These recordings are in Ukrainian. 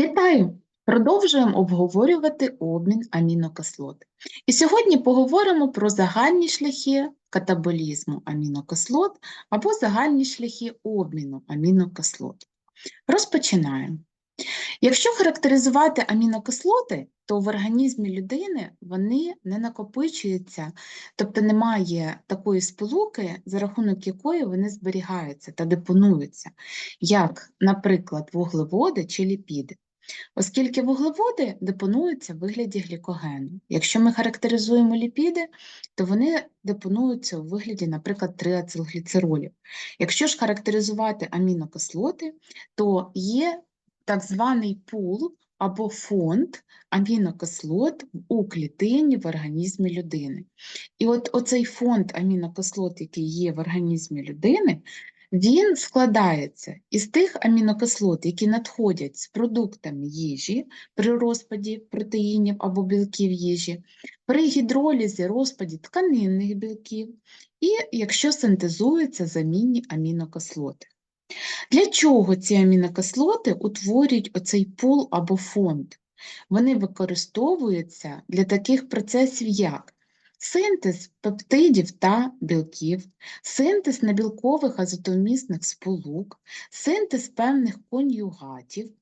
Вітаю! Продовжуємо обговорювати обмін амінокислот. І сьогодні поговоримо про загальні шляхи катаболізму амінокислот або загальні шляхи обміну амінокислот. Розпочинаємо. Якщо характеризувати амінокислоти, то в організмі людини вони не накопичуються, тобто немає такої сполуки, за рахунок якої вони зберігаються та депонуються, як, наприклад, вуглеводи чи ліпіди. Оскільки вуглеводи депонуються в вигляді глікогену. Якщо ми характеризуємо ліпіди, то вони депонуються у вигляді, наприклад, триацилгліцеролів. Якщо ж характеризувати амінокислоти, то є так званий пул або фонд амінокислот у клітині в організмі людини. І от оцей фонд амінокислот, який є в організмі людини, він складається із тих амінокислот, які надходять з продуктами їжі при розпаді протеїнів або білків їжі, при гідролізі розпаді тканинних білків, і якщо синтезуються замінні амінокислоти. Для чого ці амінокислоти утворюють оцей пул або фонд? Вони використовуються для таких процесів, як синтез пептидів та білків, синтез небілкових азотомісних сполук, синтез певних конюгатів.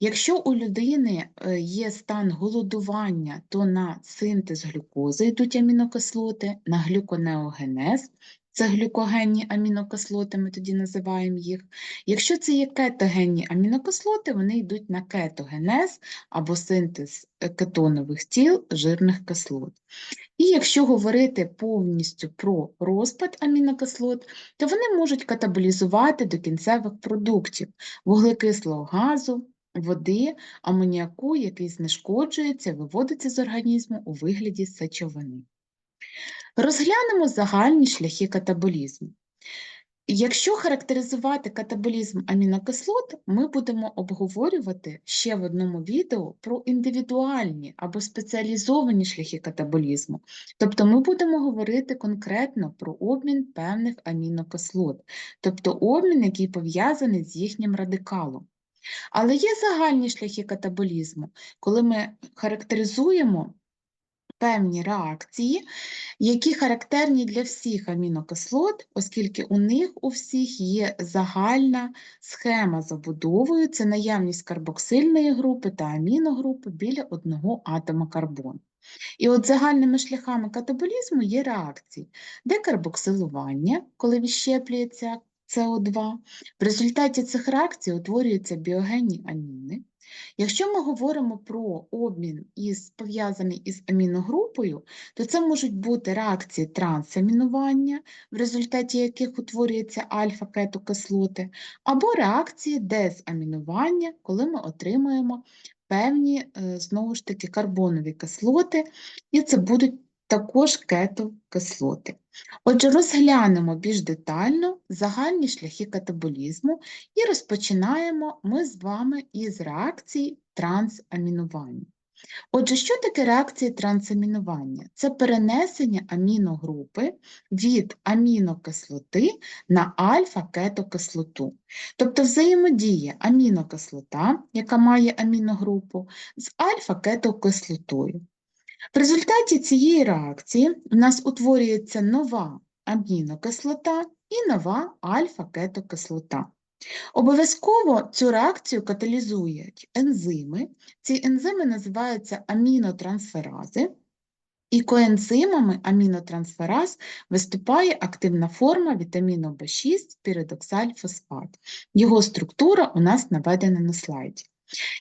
Якщо у людини е, є стан голодування, то на синтез глюкози йдуть амінокислоти, на глюконеогенез, це глюкогенні амінокислоти, ми тоді називаємо їх. Якщо це є кетогенні амінокислоти, вони йдуть на кетогенез або синтез кетонових тіл жирних кислот. І якщо говорити повністю про розпад амінокислот, то вони можуть катаболізувати до кінцевих продуктів вуглекислого газу, води, амоніаку, який знешкоджується, виводиться з організму у вигляді сечовини. Розглянемо загальні шляхи катаболізму. Якщо характеризувати катаболізм амінокислот, ми будемо обговорювати ще в одному відео про індивідуальні або спеціалізовані шляхи катаболізму. Тобто ми будемо говорити конкретно про обмін певних амінокислот, тобто обмін, який пов'язаний з їхнім радикалом. Але є загальні шляхи катаболізму, коли ми характеризуємо певні реакції, які характерні для всіх амінокислот, оскільки у них у всіх є загальна схема забудовою, це наявність карбоксильної групи та аміногрупи біля одного атома карбону. І от загальними шляхами катаболізму є реакції декарбоксилування, коли відщеплюється СО2. В результаті цих реакцій утворюються біогенні аміни. Якщо ми говоримо про обмін із пов'язаний із аміногрупою, то це можуть бути реакції трансамінування, в результаті яких утворюються альфа-кетокислоти, або реакції дезамінування, коли ми отримуємо певні, е, знову ж таки, карбонові кислоти, і це будуть також кетокислоти. Отже, розглянемо більш детально загальні шляхи катаболізму і розпочинаємо ми з вами із реакції трансамінування. Отже, що таке реакції трансамінування? Це перенесення аміногрупи від амінокислоти на альфа-кетокислоту. Тобто взаємодія амінокислота, яка має аміногрупу, з альфа-кетокислотою. В результаті цієї реакції у нас утворюється нова амінокислота і нова альфа-кетокислота. Обов'язково цю реакцію каталізують ензими. Ці ензими називаються амінотрансферази, і коензимами амінотрансфераз виступає активна форма вітаміну В6 піридоксальфосфат. Його структура у нас наведена на слайді.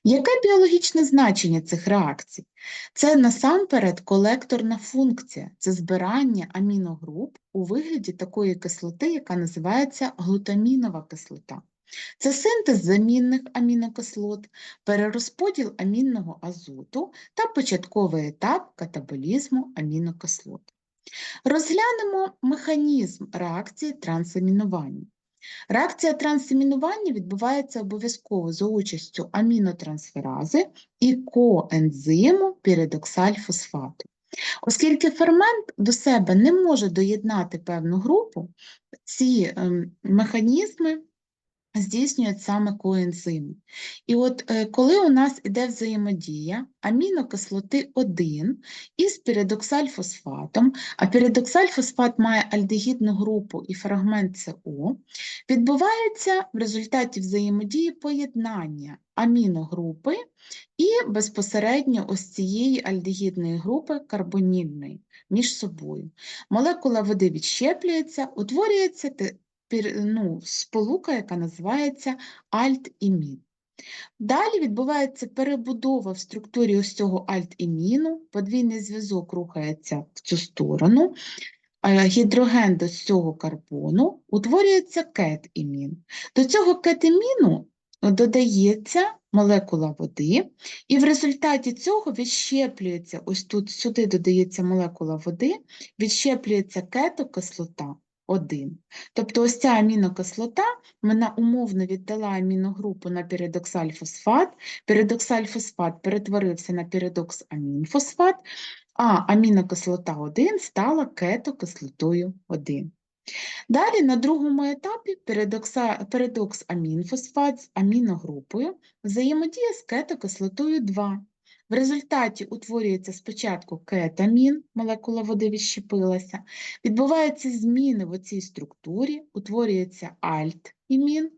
Яке біологічне значення цих реакцій? Це насамперед колекторна функція, це збирання аміногруп у вигляді такої кислоти, яка називається глутамінова кислота. Це синтез замінних амінокислот, перерозподіл амінного азоту та початковий етап катаболізму амінокислот. Розглянемо механізм реакції трансамінування. Реакція трансамінування відбувається обов'язково за участю амінотрансферази і коензиму піридоксальфосфату. Оскільки фермент до себе не може доєднати певну групу, ці ем, механізми здійснюють саме коензими. І от е, коли у нас іде взаємодія амінокислоти 1 із піридоксальфосфатом, а піридоксальфосфат має альдегідну групу і фрагмент СО, відбувається в результаті взаємодії поєднання аміногрупи і безпосередньо ось цієї альдегідної групи карбонільної між собою. Молекула води відщеплюється, утворюється ну, сполука, яка називається альт-імін. Далі відбувається перебудова в структурі ось цього альт-іміну, подвійний зв'язок рухається в цю сторону, гідроген до цього карбону утворюється кет-імін. До цього кет-іміну додається молекула води, і в результаті цього відщеплюється, ось тут сюди додається молекула води, відщеплюється кетокислота 1. Тобто ось ця амінокислота, вона умовно віддала аміногрупу на піридоксальфосфат, піридоксальфосфат перетворився на піридоксамінфосфат, а амінокислота 1 стала кетокислотою 1. Далі на другому етапі передокса- передокс-амінфосфат з аміногрупою взаємодіє з кетокислотою 2. В результаті утворюється спочатку кетамін, молекула води відщепилася, відбуваються зміни в оцій структурі, утворюється альт-імін,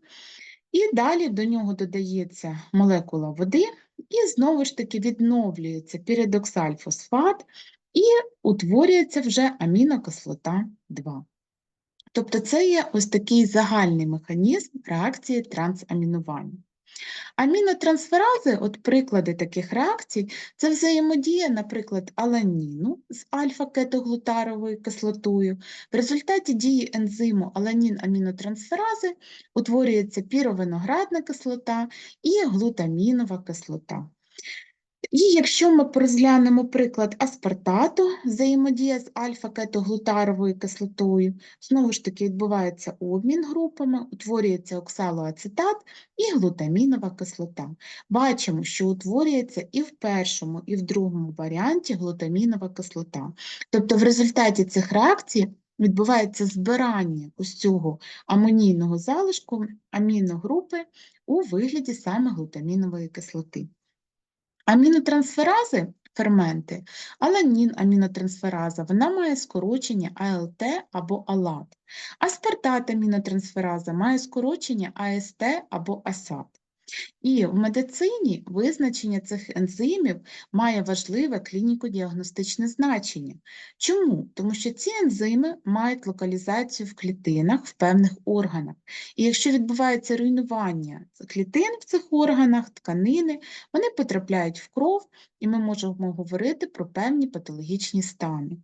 і далі до нього додається молекула води, і знову ж таки відновлюється піридоксальфосфат і утворюється вже амінокислота 2. Тобто це є ось такий загальний механізм реакції трансамінування. Амінотрансферази, от приклади таких реакцій, це взаємодія, наприклад, аланіну з альфа-кетоглутаровою кислотою. В результаті дії ензиму аланін-амінотрансферази утворюється піровиноградна кислота і глутамінова кислота. І якщо ми розглянемо приклад аспартату, взаємодія з альфа-кетоглутаровою кислотою, знову ж таки відбувається обмін групами, утворюється оксалоацетат і глутамінова кислота. Бачимо, що утворюється і в першому, і в другому варіанті глутамінова кислота. Тобто в результаті цих реакцій відбувається збирання ось цього амонійного залишку аміногрупи у вигляді саме глутамінової кислоти. Амінотрансферази ферменти, аланін амінотрансфераза, вона має скорочення АЛТ або АЛАТ. Аспартат амінотрансфераза має скорочення АСТ або АСАТ. І в медицині визначення цих ензимів має важливе клініко-діагностичне значення. Чому? Тому що ці ензими мають локалізацію в клітинах в певних органах. І якщо відбувається руйнування клітин в цих органах, тканини, вони потрапляють в кров, і ми можемо говорити про певні патологічні стани.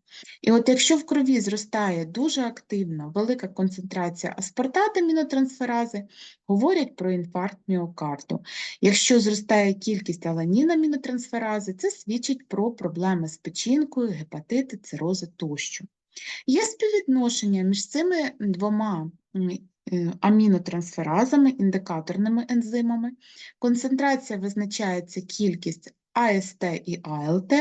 І от якщо в крові зростає дуже активно велика концентрація аспартату амінотрансферази, говорять про інфаркт міокарду. Якщо зростає кількість аланінамінотрансферази, це свідчить про проблеми з печінкою, гепатити, цирози тощо. Є співвідношення між цими двома е, амінотрансферазами, індикаторними ензимами. Концентрація визначається кількість АСТ і АЛТ.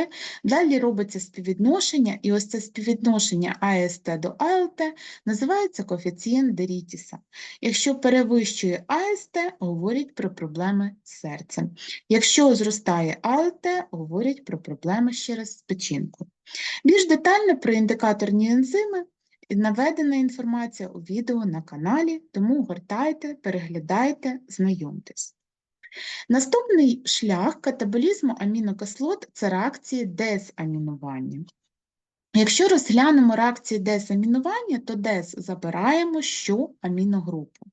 Далі робиться співвідношення, і ось це співвідношення АСТ до АЛТ називається коефіцієнт Дерітіса. Якщо перевищує АСТ, говорять про проблеми з серцем. Якщо зростає АЛТ, говорять про проблеми ще раз з печінкою. Більш детально про індикаторні ензими наведена інформація у відео на каналі, тому гортайте, переглядайте, знайомтесь. Наступний шлях катаболізму амінокислот – це реакції дезамінування. Якщо розглянемо реакції дезамінування, то дез забираємо що аміногрупу.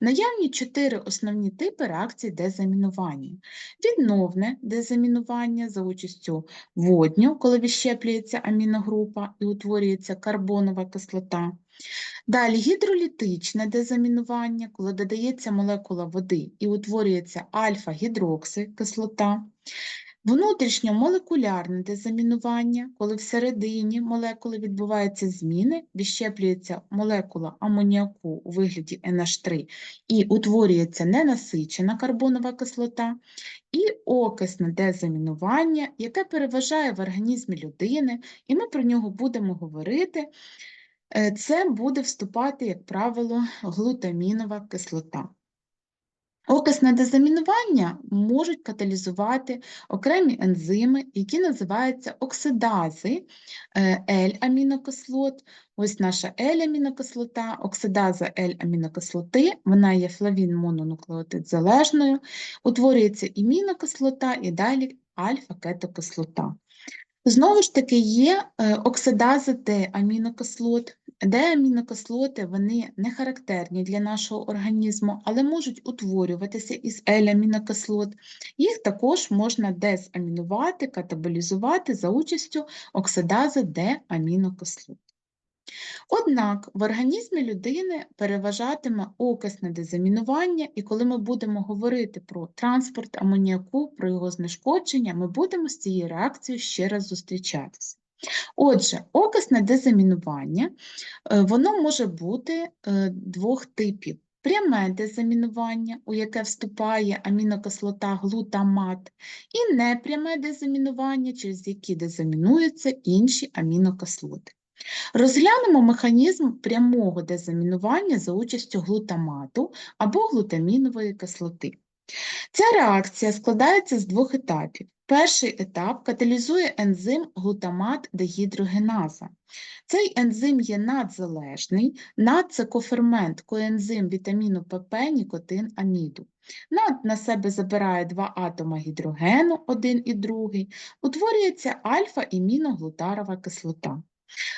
Наявні чотири основні типи реакцій дезамінування. Відновне дезамінування за участю водню, коли відщеплюється аміногрупа і утворюється карбонова кислота. Далі гідролітичне дезамінування, коли додається молекула води і утворюється альфа-гідроксикислота. Внутрішньомолекулярне дезамінування, коли всередині молекули відбуваються зміни, відщеплюється молекула амоніаку у вигляді NH3 і утворюється ненасичена карбонова кислота, і окисне дезамінування, яке переважає в організмі людини, і ми про нього будемо говорити. Е, Це буде вступати, як правило, глутамінова кислота. Окисне дезамінування можуть каталізувати окремі ензими, які називаються оксидази е, L-амінокислот. Ось наша L-амінокислота, оксидаза L-амінокислоти, вона є флавін мононуклеотид залежною, утворюється імінокислота і далі альфа-кетокислота. Знову ж таки, є е, оксидази Д-амінокислот. Д-амінокислоти вони не характерні для нашого організму, але можуть утворюватися із L-амінокислот. Їх також можна дезамінувати, катаболізувати за участю оксидази Д-амінокислот. Однак в організмі людини переважатиме окисне дезамінування, і коли ми будемо говорити про транспорт амоніаку, про його знешкодження, ми будемо з цією реакцією ще раз зустрічатися. Отже, окисне дезамінування е, воно може бути е, двох типів. Пряме дезамінування, у яке вступає амінокислота глутамат, і непряме дезамінування, через які дезамінуються інші амінокислоти. Розглянемо механізм прямого дезамінування за участю глутамату або глутамінової кислоти. Ця реакція складається з двох етапів. Перший етап каталізує ензим глутамат дегідрогеназа. Цей ензим є надзалежний, над коензим вітаміну ПП, нікотин, аміду. Над на себе забирає два атома гідрогену, один і другий, утворюється альфа-іміноглутарова кислота.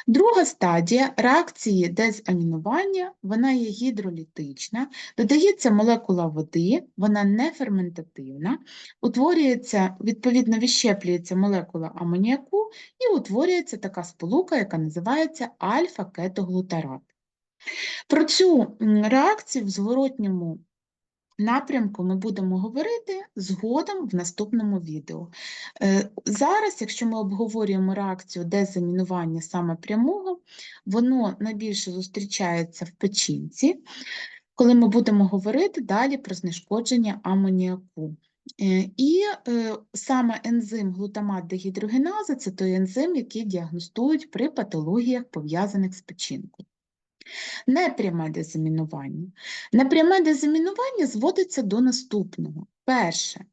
Друга стадія реакції дезамінування, вона є гідролітична, додається молекула води, вона не ферментативна, утворюється, відповідно, відщеплюється молекула амоніаку. І утворюється така сполука, яка називається альфа-кетоглутарат. Про цю реакцію в зворотньому напрямку ми будемо говорити згодом в наступному відео. Е, зараз, якщо ми обговорюємо реакцію дезамінування саме прямого, воно найбільше зустрічається в печінці, коли ми будемо говорити далі про знешкодження амоніаку. Е, І е, саме ензим глутамат дегідрогеназа – це той ензим, який діагностують при патологіях, пов'язаних з печінкою. Непряме дезамінування. Непряме дезамінування зводиться до наступного. Перше.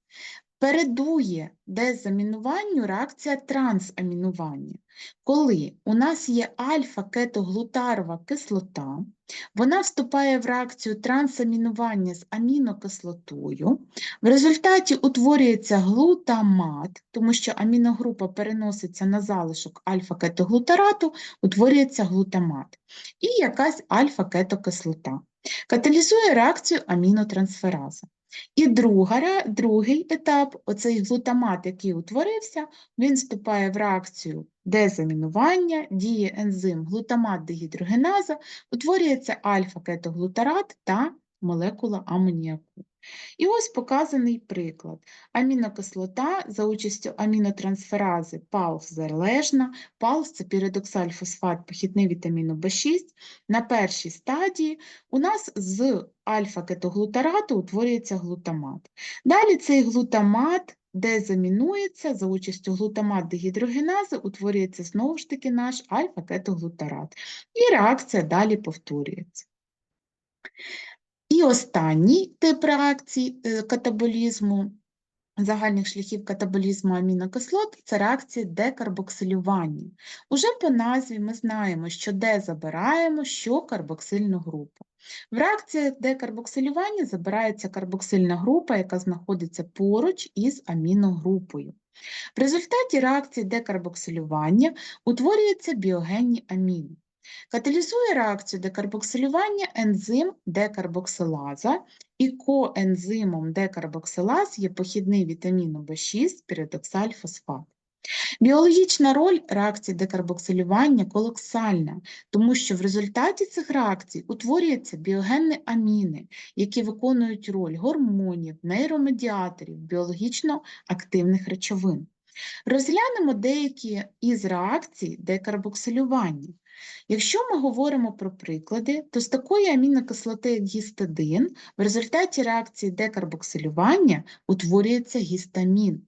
Передує дезамінуванню реакція трансамінування. Коли у нас є альфа-кетоглутарова кислота, вона вступає в реакцію трансамінування з амінокислотою, в результаті утворюється глутамат, тому що аміногрупа переноситься на залишок альфа-кетоглутарату, утворюється глутамат, і якась альфа-кетокислота. Каталізує реакцію амінотрансфераза. І друга, другий етап, оцей глутамат, який утворився, він вступає в реакцію дезамінування, діє ензим глутамат дегідрогеназа, утворюється альфа-кетоглутарат та молекула амоніаку. І ось показаний приклад. Амінокислота за участю амінотрансферази ПАЛС залежна, ПАЛС – це піридоксальфосфат похідний вітаміну В6. На першій стадії у нас з альфа-кетоглутарату утворюється глутамат. Далі цей глутамат дезамінується за участю глутамат дегідрогенази, утворюється знову ж таки наш альфа-кетоглутарат. І реакція далі повторюється. І останній тип реакції е, катаболізму, загальних шляхів катаболізму амінокислот це реакції декарбоксилювання. Уже по назві ми знаємо, що де забираємо що карбоксильну групу. В реакціях декарбоксилювання забирається карбоксильна група, яка знаходиться поруч із аміногрупою. В результаті реакції декарбоксилювання утворюються біогенні аміни. Каталізує реакцію декарбоксилювання ензим декарбоксилаза, і коензимом декарбоксилаз є похідний вітаміну В6 піридоксальфосфат. Біологічна роль реакції декарбоксилювання колоксальна, тому що в результаті цих реакцій утворюються біогенні аміни, які виконують роль гормонів, нейромедіаторів, біологічно активних речовин. Розглянемо деякі із реакцій декарбоксилювання. Якщо ми говоримо про приклади, то з такої амінокислоти, як гістидин, в результаті реакції декарбоксилювання утворюється гістамін.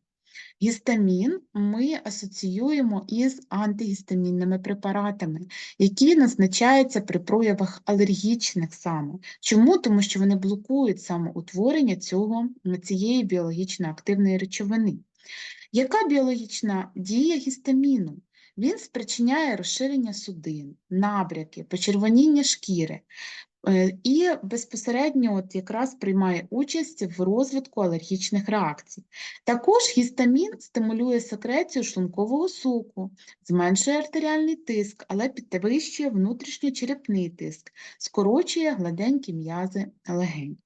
Гістамін ми асоціюємо із антигістамінними препаратами, які назначаються при проявах алергічних саме. Чому? Тому що вони блокують саме утворення цього, цієї біологічно активної речовини. Яка біологічна дія гістаміну? Він спричиняє розширення судин, набряки, почервоніння шкіри е, і безпосередньо от якраз приймає участь в розвитку алергічних реакцій. Також гістамін стимулює секрецію шлункового соку, зменшує артеріальний тиск, але підвищує внутрішньочерепний тиск, скорочує гладенькі м'язи легень.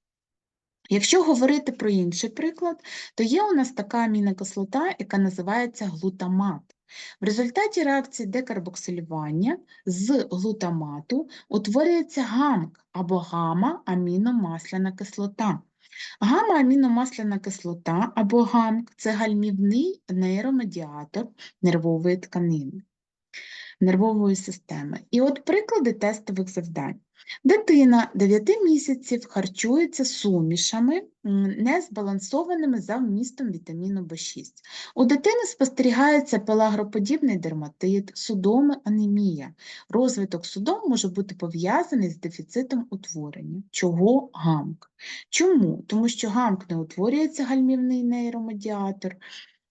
Якщо говорити про інший приклад, то є у нас така амінокислота, яка називається глутамат. В результаті реакції декарбоксилювання з глутамату утворюється гамк або гамма-аміномасляна кислота. Гамма-аміномасляна кислота або гамк це гальмівний нейромедіатор нервової тканини, нервової системи. І от приклади тестових завдань. Дитина 9 місяців харчується сумішами, незбалансованими за вмістом вітаміну В6. У дитини спостерігається пелагроподібний дерматит, судоми, анемія. Розвиток судом може бути пов'язаний з дефіцитом утворення. Чого гамк? Чому? Тому що гамк не утворюється гальмівний нейромедіатор.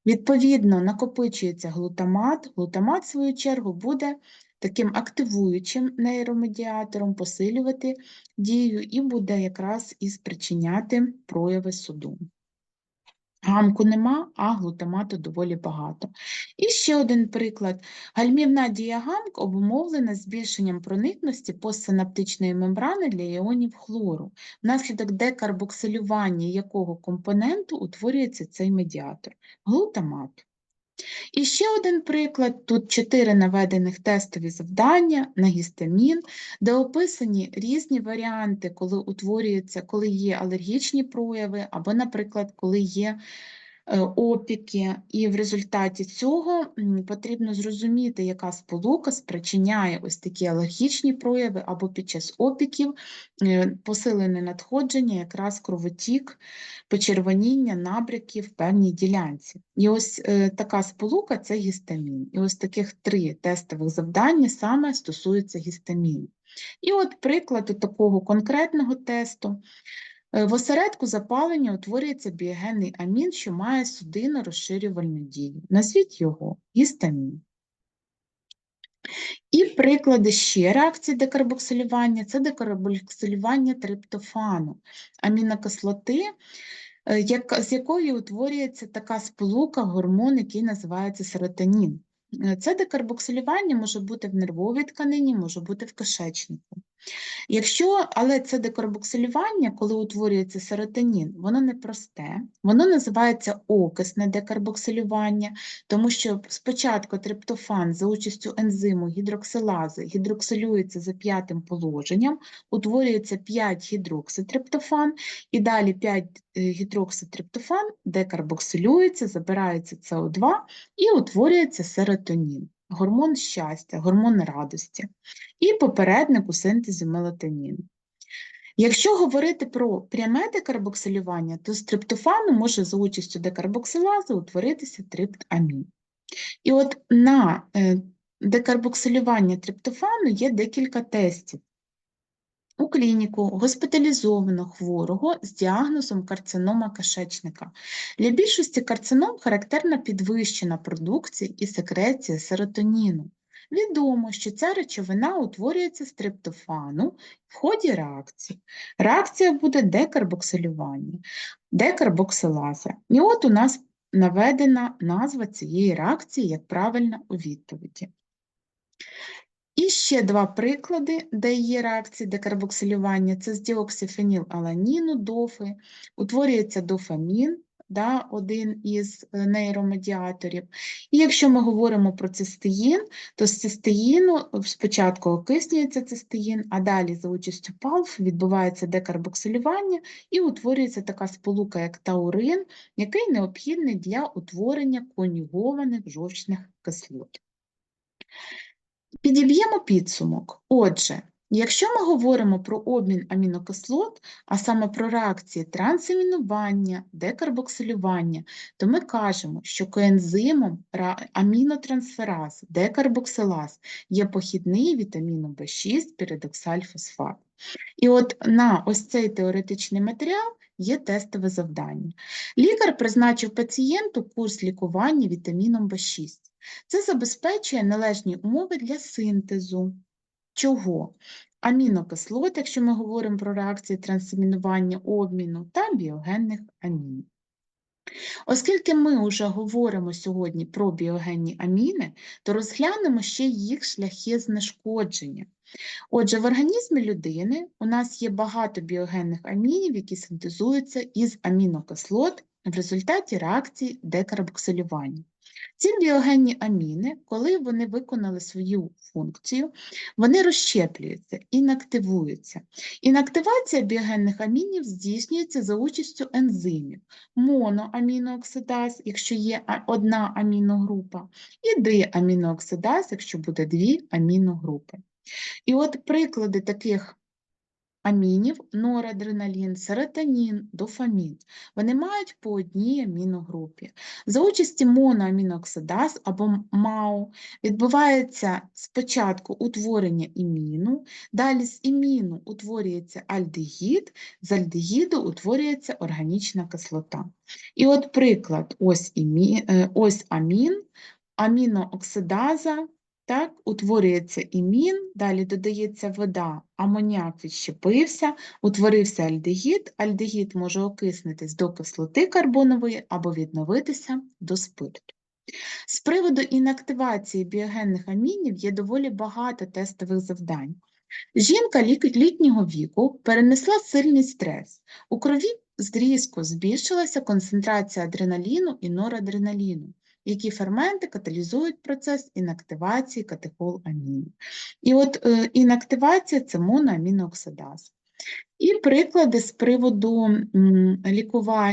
Відповідно, накопичується глутамат. Глутамат, в свою чергу, буде таким активуючим нейромедіатором, посилювати дію і буде якраз і спричиняти прояви суду. Гамку нема, а глутамату доволі багато. І ще один приклад. Гальмівна дія гамк обумовлена збільшенням проникності постсинаптичної мембрани для іонів хлору, внаслідок декарбоксилювання якого компоненту утворюється цей медіатор глутамат. І ще один приклад: тут чотири наведених тестові завдання на гістамін, де описані різні варіанти, коли утворюється, коли є алергічні прояви, або, наприклад, коли є опіки, і в результаті цього потрібно зрозуміти, яка сполука спричиняє ось такі алергічні прояви, або під час опіків е, посилене надходження, якраз кровотік, почервоніння, набряки в певній ділянці. І ось е, така сполука це гістамін. І ось таких три тестових завдання саме стосуються гістаміну. І от приклад такого конкретного тесту. Е, в осередку запалення утворюється біогенний амін, що має судинно розширювальну дію. Назвіть його гістамін. І приклади ще реакції декарбоксилювання це декарбоксилювання триптофану, амінокислоти, е, з якої утворюється така сполука гормон, який називається серотонін. Е, це декарбоксилювання може бути в нервовій тканині, може бути в кишечнику. Якщо, Але це декарбоксилювання, коли утворюється серотонін, воно не просте, воно називається окисне декарбоксилювання, тому що спочатку триптофан за участю ензиму гідроксилази гідроксилюється за п'ятим положенням, утворюється 5 гідрокситриптофан, і далі 5 е, гідрокситриптофан декарбоксилюється, забирається СО2 і утворюється серотонін гормон щастя, гормон радості і попередник у синтезі мелатонін. Якщо говорити про пряме декарбоксилювання, то з триптофану може за участю декарбоксилази утворитися триптамін. І от на е, декарбоксилювання триптофану є декілька тестів у клініку госпіталізовано хворого з діагнозом карцинома кишечника. Для більшості карцином характерна підвищена продукція і секреція серотоніну. Відомо, що ця речовина утворюється з триптофану в ході реакції. Реакція буде декарбоксилювання, декарбоксилаза. І от у нас наведена назва цієї реакції як правильна у відповіді. І ще два приклади, де є реакції декарбоксилювання, це з діоксифенілаланіну, дофи, утворюється дофамін, да, один із е, нейромедіаторів. І якщо ми говоримо про цистеїн, то з цистеїну спочатку окиснюється цистеїн, а далі за участю палф відбувається декарбоксилювання і утворюється така сполука, як таурин, який необхідний для утворення конюгованих жовчних кислот. Підіб'ємо підсумок. Отже, Якщо ми говоримо про обмін амінокислот, а саме про реакції трансамінування, декарбоксилювання, то ми кажемо, що коензимом амінотрансфераз, декарбоксилаз є похідний вітаміну В6 піридоксальфосфат. І от на ось цей теоретичний матеріал є тестове завдання. Лікар призначив пацієнту курс лікування вітаміном В6. Це забезпечує належні умови для синтезу. Чого? Амінокислот, якщо ми говоримо про реакції трансамінування обміну, та біогенних амінів. Оскільки ми вже говоримо сьогодні про біогенні аміни, то розглянемо ще їх шляхи знешкодження. Отже, в організмі людини у нас є багато біогенних амінів, які синтезуються із амінокислот в результаті реакції декарбоксилювання. Ці біогенні аміни, коли вони виконали свою функцію, вони розщеплюються, інактивуються. Інактивація біогенних амінів здійснюється за участю ензимів моноамінооксидаз, якщо є одна аміногрупа, і диамінооксидаз, якщо буде дві аміногрупи. І от приклади таких амінів норадреналін, серотонін, дофамін. Вони мають по одній аміногрупі. За участі моноамінооксидаз або МАО відбувається спочатку утворення іміну, далі з іміну утворюється альдегід, з альдегіду утворюється органічна кислота. І от приклад, ось, імі, е, ось амін, амінооксидаза, так, утворюється імін, далі додається вода, амоніак відщепився, утворився альдегід. Альдегід може окиснутись до кислоти карбонової або відновитися до спирту. З приводу інактивації біогенних амінів є доволі багато тестових завдань. Жінка літнього віку перенесла сильний стрес. У крові зрізко збільшилася концентрація адреналіну і норадреналіну, які ферменти каталізують процес інактивації катехоламінів. І от е, інактивація це моноамінооксидаз. І приклади з приводу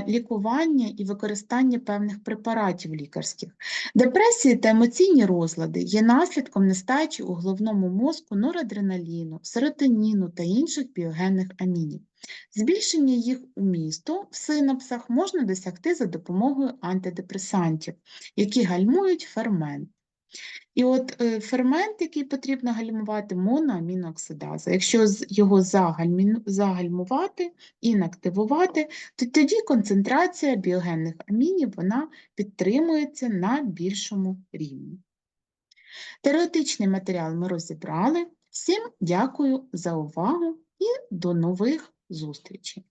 лікування і використання певних препаратів лікарських. Депресії та емоційні розлади є наслідком нестачі у головному мозку норадреналіну, серотоніну та інших біогенних амінів. Збільшення їх умісту в синапсах можна досягти за допомогою антидепресантів, які гальмують фермент. І от е, фермент, який потрібно гальмувати, моноамінооксидаза. Якщо його загальмувати, інактивувати, то тоді концентрація біогенних амінів вона підтримується на більшому рівні. Теоретичний матеріал ми розібрали. Всім дякую за увагу і до нових зустрічей!